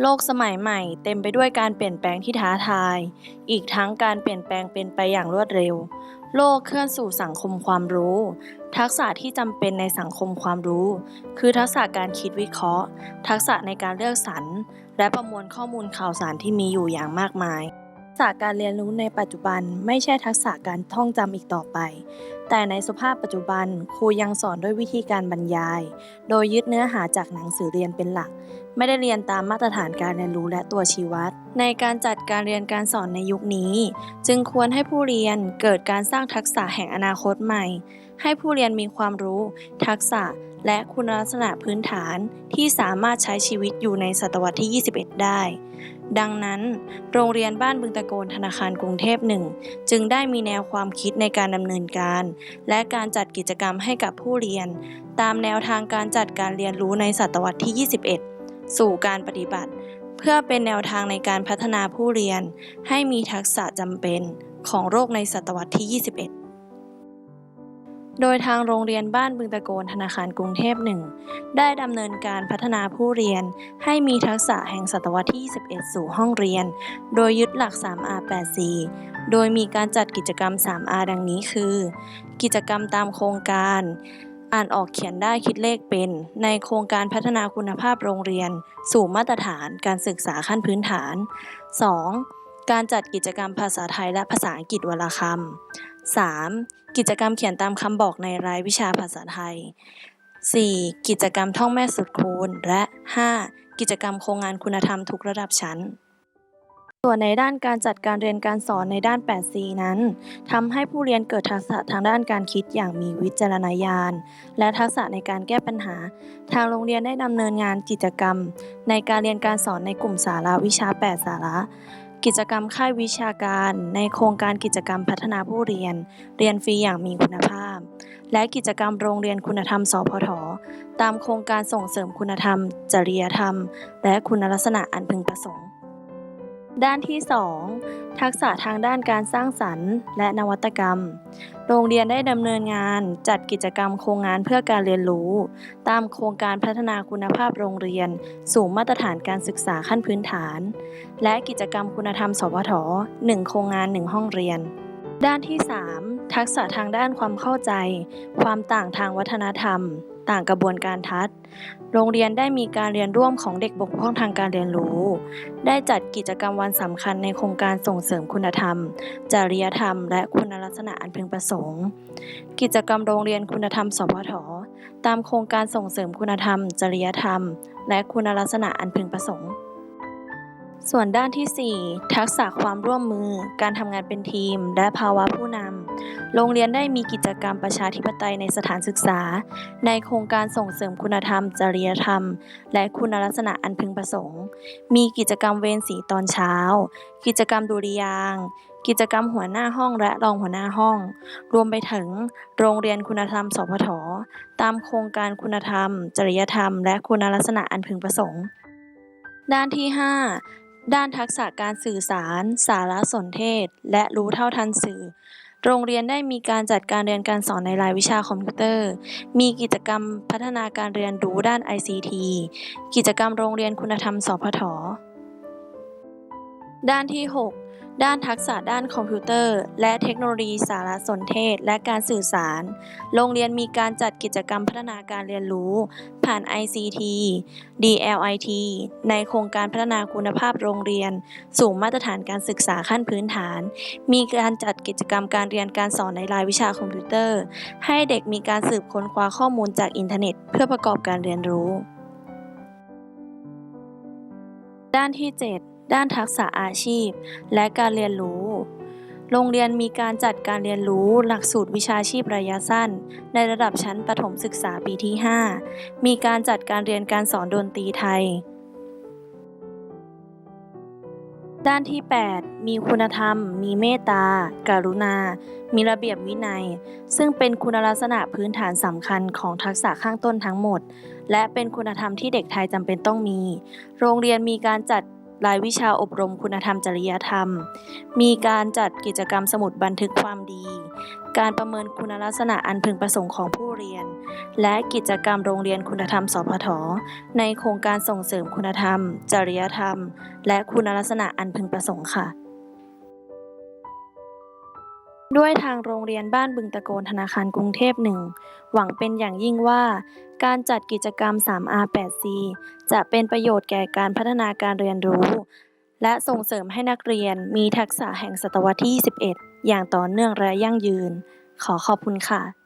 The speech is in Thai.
โลกสมัยใหม่เต็มไปด้วยการเปลี่ยนแปลงที่ท้าทาย อีกทั้งการเปลี่ยนแปลงเป็นไปอย่างรวดเร็ว โลกเคลื่อนสู่สังคมความรู้ ทักษะที่จำเป็นในสังคมความรู้ คือทักษะการคิดวิเคราะห์ ทักษะในการเลือกสรร และประมวลข้อมูลข่าวสารที่มีอยู่อย่างมากมาย ษะการเรียนรู้ในปัจจุบันไม่ใช่ทักษะการท่องจำอีกต่อไป แต่ในสภาพปัจจุบันครูยังสอนด้วยวิธีการบรรยาย โดยยึดเนื้อหาจากหนังสือเรียนเป็นหลัก ไม่ได้เรียนตามมาตรฐานการเรียนรู้และตัวชี้วัด ในการจัดการเรียนการสอนในยุคนี้ จึงควรให้ผู้เรียนเกิดการสร้างทักษะแห่งอนาคตใหม่ ให้ผู้เรียนมีความรู้ ทักษะ และคุณลักษณะพื้นฐานที่สามารถใช้ชีวิตอยู่ในศตวรรษที่ 21 ได้ ดังนั้น โรงเรียนบ้านบึงตะโกนธนาคารกรุงเทพหนึ่งจึงได้มีแนวความคิดในการดำเนินการ และการจัดกิจกรรมให้กับผู้เรียน ตามแนวทางการจัดการเรียนรู้ในศตวรรษที่ 21 สู่การปฏิบัติ เพื่อเป็นแนวทางในการพัฒนาผู้เรียน ให้มีทักษะจำเป็นของโรคในศตวรรษที่ 21 โดยทางโรงเรียนบ้านบึงตะโกนธนาคารกรุงเทพหนึ่งได้ดำเนินการพัฒนาผู้เรียน ให้มีทักษะแห่งศตวรรษที่ 21 สู่ห้องเรียน โดยยึดหลัก 3R 8 4โดยมีการจัดกิจกรรม 3R ดังนี้คือ กิจกรรมตามโครงการ อ่านออกเขียนได้คิดเลขเป็น ในโครงการพัฒนาคุณภาพโรงเรียน สู่มาตรฐานการศึกษาขั้นพื้นฐาน 2. การจัดกิจกรรมภาษาไทยและภาษาอังกฤษวลคำ 3. กิจกรรมเขียนตามคำบอกในรายวิชาภาษาไทย 4. กิจกรรมท่องแม่สุดคูณ และ 5. กิจกรรมโครงงานคุณธรรมทุกระดับชั้น ส่วนในด้านการจัดการเรียนการสอนในด้าน 8C นั้นทำให้ผู้เรียนเกิดทักษะทางด้านการคิดอย่างมีวิจารณญาณ และทักษะในการแก้ปัญหา ทางโรงเรียนได้ดำเนินงานกิจกรรม ในการเรียนการสอนในกลุ่มสาระวิชา 8 สาระ กิจกรรมค่ายวิชาการในโครงการกิจกรรมพัฒนาผู้เรียน เรียนฟรีอย่างมีคุณภาพ และกิจกรรมโรงเรียนคุณธรรม สพท ตามโครงการส่งเสริมคุณธรรม จริยธรรม และคุณลักษณะอันพึงประสงค์ ด้านที่ 2 ทักษะทางด้านการสร้างสรรค์และนวัตกรรม โรงเรียนได้ดำเนินงานจัดกิจกรรมโครงงานเพื่อการเรียนรู้ ตามโครงการพัฒนาคุณภาพโรงเรียน สู่มาตรฐานการศึกษาขั้นพื้นฐาน และกิจกรรมคุณธรรมสพท1 โครงงาน 1 ห้องเรียน ด้านที่ 3 ทักษะทางด้านความเข้าใจ ความต่างทางวัฒนธรรม ต่างกระบวนการทัศน์ โรงเรียนได้มีการเรียนร่วมของเด็กบกพร่องทางการเรียนรู้ ได้จัดกิจกรรมวันสำคัญในโครงการส่งเสริมคุณธรรม จริยธรรม และคุณลักษณะอันพึงประสงค์ กิจกรรมโรงเรียนคุณธรรม สพท ตามโครงการส่งเสริมคุณธรรม จริยธรรม และคุณลักษณะอันพึงประสงค์ส่วนด้านที่ 4 ทักษะความร่วมมือ การทำงานเป็นทีม และภาวะผู้นำ โรงเรียนได้มีกิจกรรมประชาธิปไตยในสถานศึกษา ในโครงการส่งเสริมคุณธรรม จริยธรรม และคุณลักษณะอันพึงประสงค์ มีกิจกรรมเวรสีตอนเช้า กิจกรรมดุริยางกิจกรรมหัวหน้าห้องและรองหัวหน้าห้อง รวมไปถึงโรงเรียนคุณธรรม สพท ตามโครงการคุณธรรม จริยธรรม และคุณลักษณะอันพึงประสงค์ ด้านที่ 5 ด้านทักษะการสื่อสาร สารสนเทศ และรู้เท่าทันสื่อ โรงเรียนได้มีการจัดการเรียนการสอนในรายวิชาคอมพิวเตอร์ มีกิจกรรมพัฒนาการเรียนรู้ด้าน ICT กิจกรรมโรงเรียนคุณธรรมสพทด้านที่ 6ด้านทักษะด้านคอมพิวเตอร์ และเทคโนโลยีสารสนเทศ และการสื่อสาร โรงเรียนมีการจัดกิจกรรมพัฒนาการเรียนรู้ ผ่าน ICT DLIT ในโครงการพัฒนาคุณภาพโรงเรียน สู่มาตรฐานการศึกษาขั้นพื้นฐาน มีการจัดกิจกรรมการเรียนการสอนในรายวิชาคอมพิวเตอร์ ให้เด็กมีการสืบค้นคว้าข้อมูลจากอินเทอร์เน็ต เพื่อประกอบการเรียนรู้ด้านที่ 7 ด้านทักษะอาชีพ และการเรียนรู้ โรงเรียนมีการจัดการเรียนรู้หลักสูตรวิชาชีพระยะสั้น ในระดับชั้นประถมศึกษาปีที่ 5 มีการจัดการเรียนการสอนดนตรีไทย ด้านที่ 8 มีคุณธรรม มีเมตตาการุณา มีระเบียบวินัย ซึ่งเป็นคุณลักษณะพื้นฐานสำคัญของทักษะข้างต้นทั้งหมด และเป็นคุณธรรมที่เด็กไทยจำเป็นต้องมี โรงเรียนมีการจัด รายวิชาอบรมคุณธรรมจริยธรรม มีการจัดกิจกรรมสมุดบันทึกความดี การประเมินคุณลักษณะอันพึงประสงค์ของผู้เรียน และกิจกรรมโรงเรียนคุณธรรมสพทในโครงการส่งเสริมคุณธรรม จริยธรรม และคุณลักษณะอันพึงประสงค์ค่ะ ด้วยทางโรงเรียนบ้านบึงตะโกนธนาคารกรุงเทพหนึ่งหวังเป็นอย่างยิ่งว่าการจัดกิจกรรม 3R8C จะเป็นประโยชน์แก่การพัฒนาการเรียนรู้ และส่งเสริมให้นักเรียนมีทักษะแห่งศตวรรษที่ 21 อย่างต่อเนื่องและยั่งยืน ขอขอบคุณค่ะ